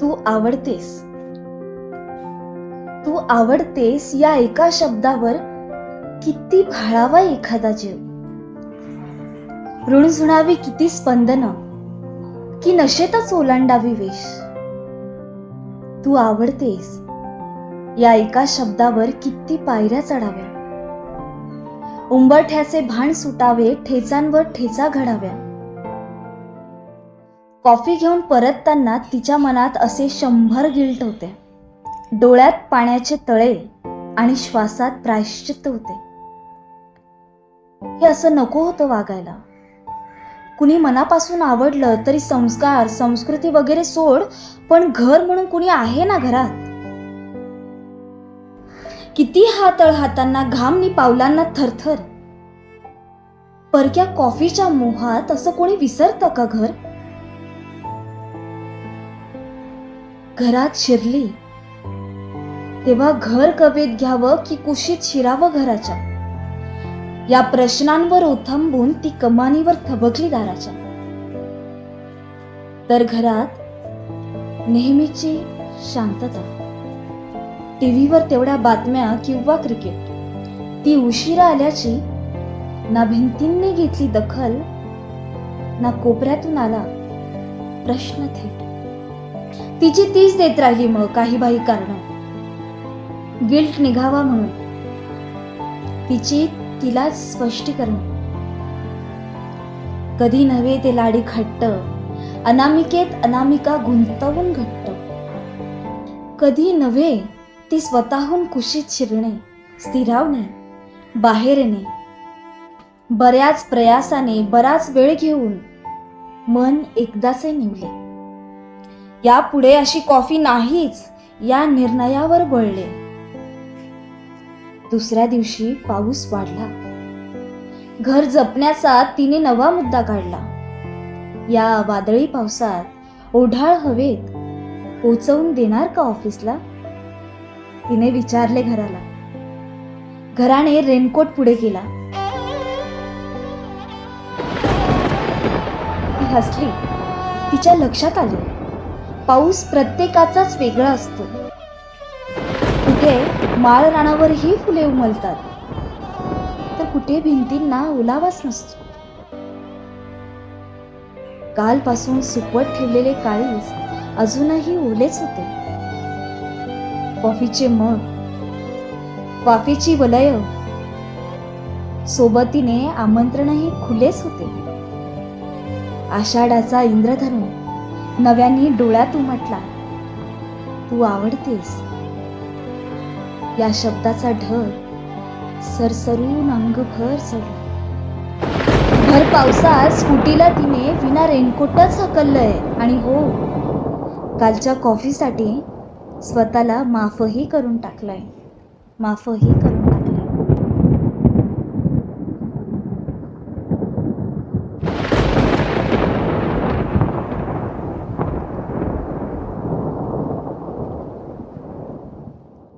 तू आवडतेस. तू आवडतेस या एका शब्दावर किती भाळावा एखादा जीव. ऋणझुणावी किती स्पंदन की नशेतच ओलांडावी वेश. तू आवडतेस या एका शब्दावर किती पायऱ्या चढाव्या. उंबरठ्याचे भान सुटावे ठेचांवर ठेचा घडाव्या. कॉफी घेऊन परतताना तिच्या मनात असे शंभर गिल्ट होते. डोळ्यात पाण्याचे तळे आणि श्वासात प्रायश्चित्त होते. हे असं नको होतं वागायला. कुणी मनापासून आवडलं तरी संस्कार संस्कृती वगैरे सोड पण घर म्हणून कुणी आहे ना घरात? किती हातळ हातांना घामनी पावलांना थरथर. परक्या कॉफीच्या मोहात असं कोणी विसरतं का घर? घरात शिरली. तेव्हा घर कवेत घ्यावं की कुशीत शिरावं घराच्या? या प्रश्नांवर उथंबून ती कमानीवर थबकली दाराच्या. तर घरात नेहमीची शांतता. टीव्हीवर तेवढ्या बातम्या किंवा क्रिकेट. ती उशिरा आल्याची ना भिंतींनी घेतली दखल ना कोपऱ्यातून आला प्रश्न थेट. तिची तीच देत राहिली मग काही बाई कारण. गिल्ट निघावा म्हणून. तिची तिलाच स्पष्टीकरण कधी नव्हे ते लाडी खट्ट. अनामिकेत अनामिका गुंतवून घट्ट. कधी नव्हे ती स्वतःहून कुशीत शिरणे स्थिरावणे बाहेर येणे बऱ्याच प्रयासाने बराच वेळ घेऊन मन एकदाचे निवले. यापुढे अशी कॉफी नाहीच या निर्णयावर बळले दुसऱ्या दिवशी पाऊस वाढला. घर जपण्याचा तिने नवा मुद्दा काढला. या वादळी पावसात ओढाळ हवेत पोचवून देणार का ऑफिसला? तिने विचारले घराला. घराने रेनकोट पुढे केला. ती हसली. तिच्या लक्षात आले. पाऊस प्रत्येकाचाच वेगळा असतो. कुठे माळरानावरही फुले उमलतात तर कुठे भिंतींना ओलावाच नसतो. कालपासून सुकवत ठेवलेले काळीज अजूनही ओलेच होते. कॉफीचे मग वाफेची वलय सोबतीने आमंत्रणही खुलेच होते. आषाढाचा इंद्रधनु नव्याने डोळ्यात उमटला. तू आवडतेस. या शब्दाचा ढग सरसरून अंगभर चढला. भर पावसात स्कूटीला तिने विना रेनकोटच हकललंय आणि हो कालच्या कॉफीसाठी स्वतःला माफही करून टाकलंय. माफही करून